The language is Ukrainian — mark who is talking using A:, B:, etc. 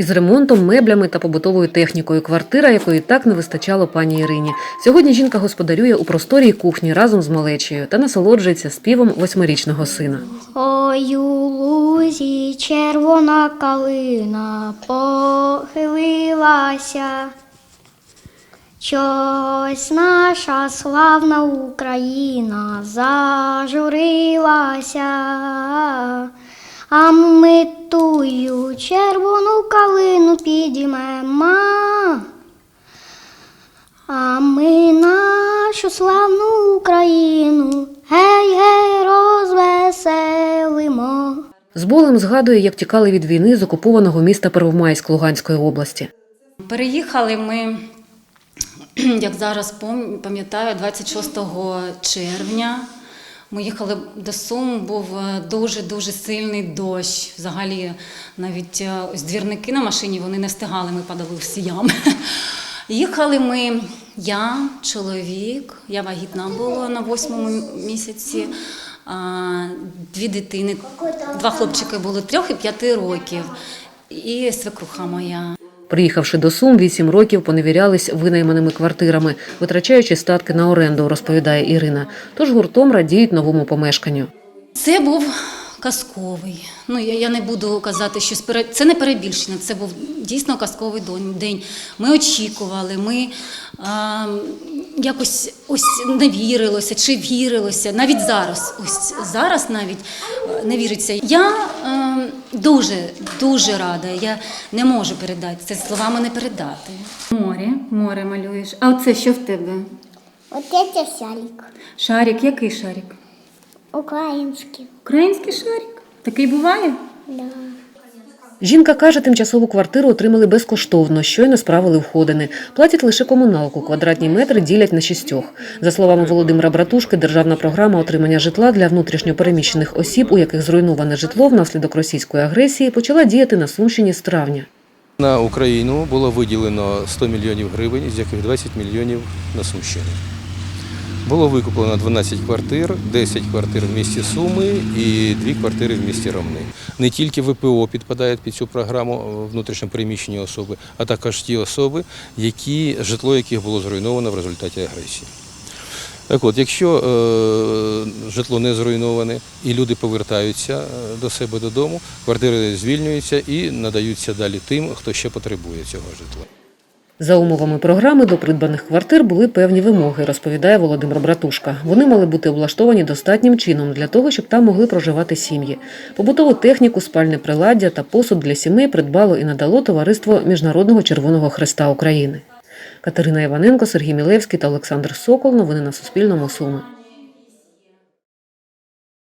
A: Із ремонтом, меблями та побутовою технікою квартира, якої так не вистачало пані Ірині. Сьогодні жінка господарює у просторій кухні разом з малечею та насолоджується співом восьмирічного сина.
B: Ой, у лузі червона калина похилилася. Щось наша славна Україна зажурилася, а ми тую червону калину підіймемо. А ми нашу славну Україну гей, гей, розвеселимо.
A: З болем згадує, як тікали від війни з окупованого міста Первомайськ Луганської області.
C: Переїхали ми, як зараз пам- пам'ятаю, 26 червня. Ми їхали до Сум, був дуже-дуже сильний дощ. Взагалі, навіть е, ось двірники на машині вони не встигали, ми падали всі ями. Їхали ми, я, чоловік, я вагітна була на восьмому місяці, дві дитини, два хлопчики були трьох і п'яти років, і свекруха моя.
A: Приїхавши до Сум, вісім років поневірялись винайманими квартирами, витрачаючи статки на оренду, розповідає Ірина. Тож гуртом радіють новому помешканню.
C: Це був казковий. Ну я, я не буду казати, що це не перебільшення. Це був дійсно казковий день. Ми очікували, ми а, якось ось не вірилося чи вірилося. Навіть зараз, ось зараз навіть е, не віриться. Я е, дуже дуже рада. Я не можу передати це словами не передати. Море, море малюєш. А оце що в тебе?
B: От це сялік
C: Шарик, який шарик?
B: український.
C: Український шарик. Такий буває?
B: Да.
A: Жінка каже, тимчасову квартиру отримали безкоштовно, щойно справили входини. Платять лише комуналку, квадратні метри ділять на шістьох. За словами Володимира Братушки, державна програма отримання житла для внутрішньопереміщених осіб, у яких зруйноване житло внаслідок російської агресії, почала діяти на Сумщині з травня.
D: На Україну було виділено 100 мільйонів гривень, з яких 20 мільйонів на Сумщину. Було викуплено 12 квартир, 10 квартир в місті Суми і 2 квартири в місті Ромни. Не тільки ВПО підпадають під цю програму е, внутрішньо переміщені особи, а також ті особи, які, житло яких було зруйновано в результаті агресії. Так от, якщо е, житло не зруйноване і люди повертаються е, до себе додому, квартири звільнюються і надаються далі тим, хто ще потребує цього житла.
A: За умовами програми до придбаних квартир були певні вимоги, розповідає Володимир Братушка. Вони мали бути облаштовані достатнім чином для того, щоб там могли проживати сім'ї. Побутову техніку, спальне приладдя та посуд для сімей придбало і надало товариство Міжнародного Червоного Хреста України. Катерина Іваненко, Сергій Мілевський та Олександр Сокол. Новини на Суспільному. Суми.